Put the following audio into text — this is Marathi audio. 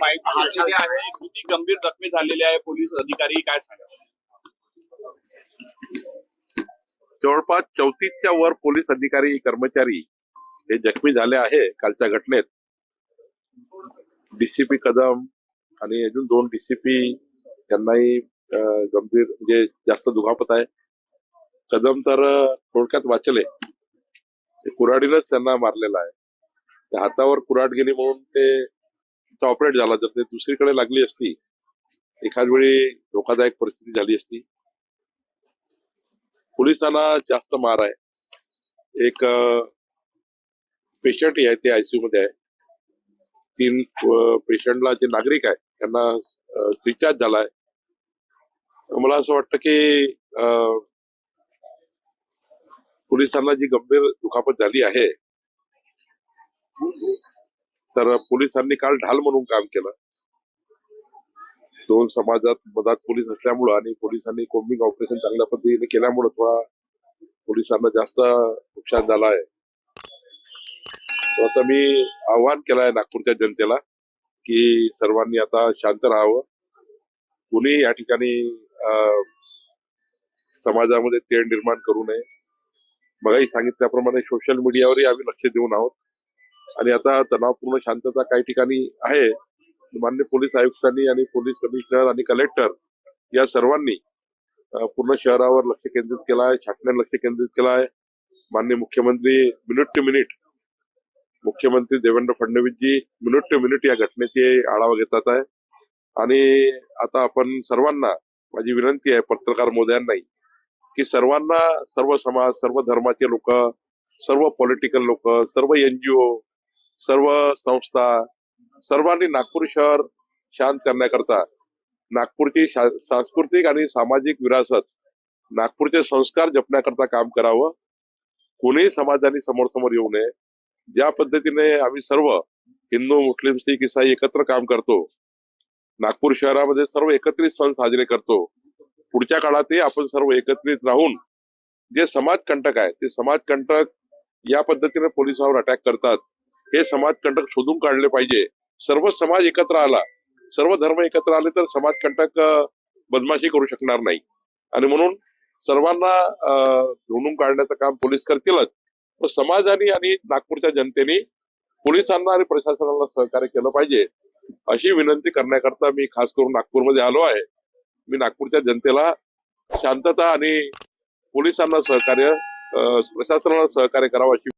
माहिती आहे किती गंभीर जखमी झालेले आहे पोलीस अधिकारी काय सांगा? जवळपास चौतीसच्या वर पोलीस अधिकारी कर्मचारी हे जखमी झाले आहे कालच्या घटनेत. डीसीपी कदम आणि अजून दोन डीसीपी यांनाही गंभीर म्हणजे जास्त दुखापत आहे. कदम तर थोडक्यात वाचले. ते कुऱ्हाडीनंच त्यांना मारलेला आहे. हातावर कुऱ्हाड गेली म्हणून ते ऑपरेट झाला. जर ते दुसरीकडे लागली असती एखाद वेळी धोकादायक परिस्थिती झाली असती. पोलिसांना जास्त मार आहे. एक पेशंट आहे ते आयसीयू मध्ये आहे तीन पेशंटला जे नागरिक आहे त्यांना रिचार्ज झालाय मला असं वाटतं की पोलिसांना जी गंभीर दुखापत झाली आहे तर पोलिसांनी काल ढाल म्हणून काम केलं. दोन समाजात मधात पोलीस असल्यामुळं आणि पोलिसांनी कोम्बिंग ऑपरेशन चांगल्या पद्धतीने केल्यामुळं थोडा पोलिसांना जास्त नुकसान झालं आहे. आता मी आव्हान केलं आहे नागपूरच्या जनतेला की सर्वांनी आता शांत राहावं. कुणी या ठिकाणी अं, समाजामध्ये तेढ निर्माण करू नये. मगाही सांगितल्याप्रमाणे सोशल मीडियावरही आम्ही लक्ष देऊन आहोत. आणि आता तणावपूर्ण शांतता काही ठिकाणी आहे. मान्य पोलीस आयुक्तांनी आणि पोलीस कमिशनर आणि कलेक्टर या सर्वांनी पूर्ण शहरावर लक्ष केंद्रित केलं आहे छाटण्यावर लक्ष केंद्रित केलं आहे मान्य मुख्यमंत्री मिनिट टू मिनिट मुख्यमंत्री Devendra Fadnavisji minute to minute या घटनेचे आढावा घेतात आहे. आणि आता आपण सर्वांना माझी विनंती आहे पत्रकार मोदयांनाही की सर्वांना सर्व समाज सर्व धर्माचे लोक सर्व पॉलिटिकल लोक सर्व एनजीओ सर्व संस्था सर्वांनी नागपूर शहर शांत करण्याकरता नागपूरची सांस्कृतिक आणि सामाजिक विरासत नागपूरचे संस्कार जपण्याकरता काम करावं. कोणीही समाजाने समोर समोर येऊ नये. ज्या पद्धतीने आम्ही सर्व हिंदू मुस्लिम सिख इसाई एकत्र काम करतो नागपूर शहरामध्ये सर्व एकत्रित सण साजरे करतो. पुढच्या काळातही आपण सर्व एकत्रित राहून जे समाजकंटक आहे ते समाजकंटक या पद्धतीने पोलिसांवर अटॅक करतात. हे समाजकंटक शोधून काढले पाहिजे. सर्व समाज एकत्र आला. सर्व धर्म एकत्र आले तर समाज कंटक बदमाशी करू शकणार नाही. आणि म्हणून सर्वांना धुणून काढण्याचं काम पोलीस करतीलच. पण समाजाने आणि नागपूरच्या जनतेने पोलिसांना आणि प्रशासनाला सहकार्य केलं पाहिजे. अशी विनंती करण्याकरता मी खास करून नागपूरमध्ये आलो आहे. मी नागपूरच्या जनतेला शांतता आणि पोलिसांना सहकार्य प्रशासनाला सहकार्य करावं अशी